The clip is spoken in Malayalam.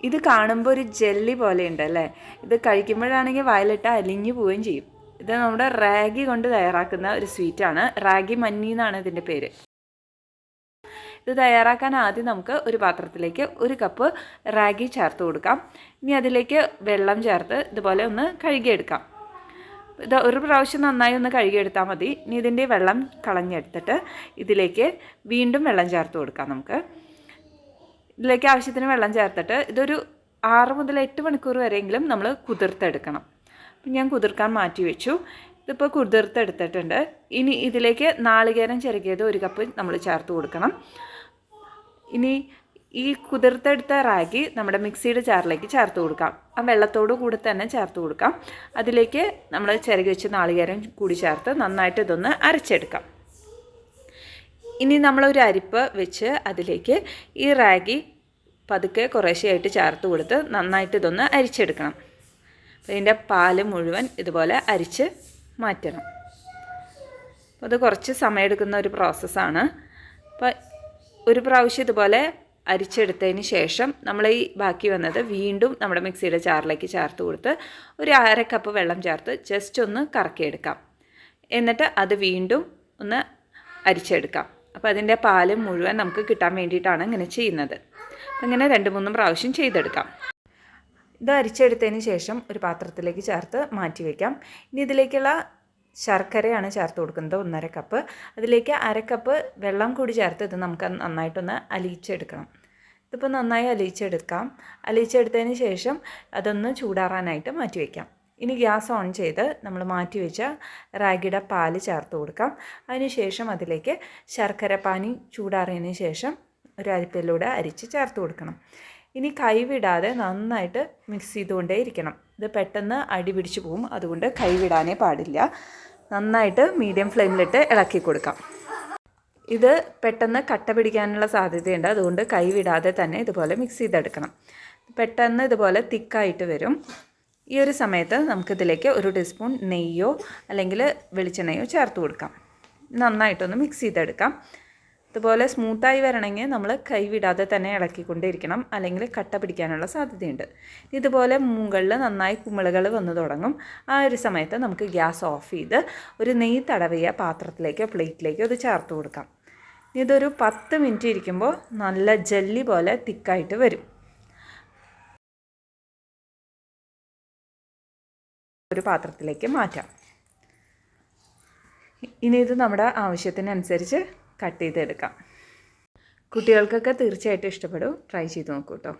ഇത് കാണുമ്പോൾ ഒരു ജെല്ലി പോലെ ഉണ്ട് അല്ലേ? ഇത് കഴിക്കുമ്പോഴാണെങ്കിൽ വയലിട്ട് അലിഞ്ഞു പോവുകയും ചെയ്യും. ഇത് നമ്മുടെ റാഗി കൊണ്ട് തയ്യാറാക്കുന്ന ഒരു സ്വീറ്റാണ് റാഗി മഞ്ഞി എന്നാണ് ഇതിന്റെ പേര്. ഇത് തയ്യാറാക്കാൻ ആദ്യം നമുക്ക് ഒരു പാത്രത്തിലേക്ക് ഒരു കപ്പ് റാഗി ചേർത്ത് കൊടുക്കാം. ഇനി അതിലേക്ക് വെള്ളം ചേർത്ത് ഇതുപോലെ ഒന്ന് കഴുകിയെടുക്കാം. ഇത് ഒരു പ്രാവശ്യം നന്നായി ഒന്ന് കഴുകിയെടുത്താൽ മതി. ഇനി ഇതിന്റെ വെള്ളം കളഞ്ഞെടുത്തിട്ട് ഇതിലേക്ക് വീണ്ടും വെള്ളം ചേർത്ത് കൊടുക്കാം നമുക്ക്. ഇതിലേക്ക് ആവശ്യത്തിന് വെള്ളം ചേർത്തിട്ട് ഇതൊരു ആറ് മുതൽ എട്ട് മണിക്കൂർ വരെയെങ്കിലും നമ്മൾ കുതിർത്തെടുക്കണം. അപ്പം ഞാൻ കുതിർക്കാൻ മാറ്റി വെച്ചു. ഇതിപ്പോൾ കുതിർത്തെടുത്തിട്ടുണ്ട്. ഇനി ഇതിലേക്ക് നാളികേരം ചിരകിയത് ഒരു കപ്പ് നമ്മൾ ചേർത്ത് കൊടുക്കണം. ഇനി ഈ കുതിർത്തെടുത്ത റാഗി നമ്മുടെ മിക്സിയുടെ ജാറിലേക്ക് ചേർത്ത് കൊടുക്കാം. ആ വെള്ളത്തോട് കൂടി തന്നെ ചേർത്ത് കൊടുക്കാം. അതിലേക്ക് നമ്മൾ ചിരകി വെച്ച് നാളികേരം കൂടി ചേർത്ത് നന്നായിട്ട് ഇതൊന്ന് അരച്ചെടുക്കാം. ഇനി നമ്മളൊരു അരിപ്പ് വെച്ച് അതിലേക്ക് ഈ റാഗി പതുക്കെ കുറേശ്ശെയായിട്ട് ചേർത്ത് കൊടുത്ത് നന്നായിട്ട് ഇതൊന്ന് അരിച്ചെടുക്കണം. അപ്പോൾ ഇതിന്റെ പാൽ മുഴുവൻ ഇതുപോലെ അരിച്ച് മാറ്റണം. അപ്പോൾ അത് കുറച്ച് സമയമെടുക്കുന്ന ഒരു പ്രോസസ്സാണ്. അപ്പോൾ ഒരു പ്രാവശ്യം ഇതുപോലെ അരിച്ചെടുത്തതിന് ശേഷം നമ്മൾ ഈ ബാക്കി വന്നത് വീണ്ടും നമ്മുടെ മിക്സിയുടെ ചാറിലേക്ക് ചേർത്ത് കൊടുത്ത് ഒരു അര കപ്പ് വെള്ളം ചേർത്ത് ജസ്റ്റ് ഒന്ന് കറക്കിയെടുക്കാം. എന്നിട്ട് അത് വീണ്ടും ഒന്ന് അരിച്ചെടുക്കാം. അപ്പോൾ അതിന്റെ പാൽ മുഴുവൻ നമുക്ക് കിട്ടാൻ വേണ്ടിയിട്ടാണ് ഇങ്ങനെ ചെയ്യുന്നത്. അങ്ങനെ രണ്ട് മൂന്നും പ്രാവശ്യം ചെയ്തെടുക്കാം. ഇത് അരിച്ചെടുത്തതിന് ശേഷം ഒരു പാത്രത്തിലേക്ക് ചേർത്ത് മാറ്റി വയ്ക്കാം ഇനി ഇതിലേക്കുള്ള ശർക്കരയാണ് ചേർത്ത് കൊടുക്കുന്നത് ഒന്നര കപ്പ് അതിലേക്ക് അര കപ്പ് വെള്ളം കൂടി ചേർത്ത് ഇത് നമുക്ക് നന്നായിട്ടൊന്ന് അലിയിച്ചെടുക്കണം. ഇതിപ്പോൾ നന്നായി അലിയിച്ചെടുക്കാം. അലിയിച്ചെടുത്തതിന് ശേഷം അതൊന്ന് ചൂടാറാനായിട്ട് മാറ്റി വയ്ക്കാം ഇനി ഗ്യാസ് ഓൺ ചെയ്ത് നമ്മൾ മാറ്റി വെച്ച റാഗിയുടെ പാൽ ചേർത്ത് കൊടുക്കാം. അതിനുശേഷം അതിലേക്ക് ശർക്കര പാനി ചൂടാറിയതിന് ശേഷം ഒരു അരിപ്പിലൂടെ അരിച്ച് ചേർത്ത് കൊടുക്കണം. ഇനി കൈവിടാതെ നന്നായിട്ട് മിക്സ് ചെയ്തുകൊണ്ടേ ഇരിക്കണം. ഇത് പെട്ടെന്ന് അടി പിടിച്ച് പോകും. അതുകൊണ്ട് കൈവിടാനേ പാടില്ല. നന്നായിട്ട് മീഡിയം ഫ്ലെയിമിലിട്ട് ഇളക്കി കൊടുക്കാം. ഇത് പെട്ടെന്ന് കട്ട പിടിക്കാനുള്ള സാധ്യതയുണ്ട്. അതുകൊണ്ട് കൈവിടാതെ തന്നെ ഇതുപോലെ മിക്സ് ചെയ്തെടുക്കണം. പെട്ടെന്ന് ഇതുപോലെ തിക്കായിട്ട് വരും. ഈ ഒരു സമയത്ത് നമുക്കിതിലേക്ക് ഒരു ടീസ്പൂൺ നെയ്യോ അല്ലെങ്കിൽ വെളിച്ചെണ്ണയോ ചേർത്ത് കൊടുക്കാം. നന്നായിട്ടൊന്ന് മിക്സ് ചെയ്തെടുക്കാം. ഇതുപോലെ സ്മൂത്തായി വരണമെങ്കിൽ നമ്മൾ കൈവിടാതെ തന്നെ ഇളക്കിക്കൊണ്ടിരിക്കണം. അല്ലെങ്കിൽ കട്ട പിടിക്കാനുള്ള സാധ്യതയുണ്ട്. ഇതുപോലെ മുകളിൽ നന്നായി കുമിളുകൾ വന്നു തുടങ്ങും. ആ ഒരു സമയത്ത് നമുക്ക് ഗ്യാസ് ഓഫ് ചെയ്ത് ഒരു നെയ്യ് തടവിയ പാത്രത്തിലേക്കോ പ്ലേറ്റിലേക്കോ ഇത് ചേർത്ത് കൊടുക്കാം. ഇതൊരു പത്ത് മിനിറ്റ് ഇരിക്കുമ്പോൾ നല്ല ജെല്ലി പോലെ തിക്കായിട്ട് വരും. ഒരു പാത്രത്തിലേക്ക് മാറ്റാം. ഇനി ഇത് നമ്മുടെ ആവശ്യത്തിനനുസരിച്ച് കട്ട് ചെയ്തെടുക്കാം. കുട്ടികൾക്കൊക്കെ തീർച്ചയായിട്ടും ഇഷ്ടപ്പെടും. ട്രൈ ചെയ്ത് നോക്കൂ കേട്ടോ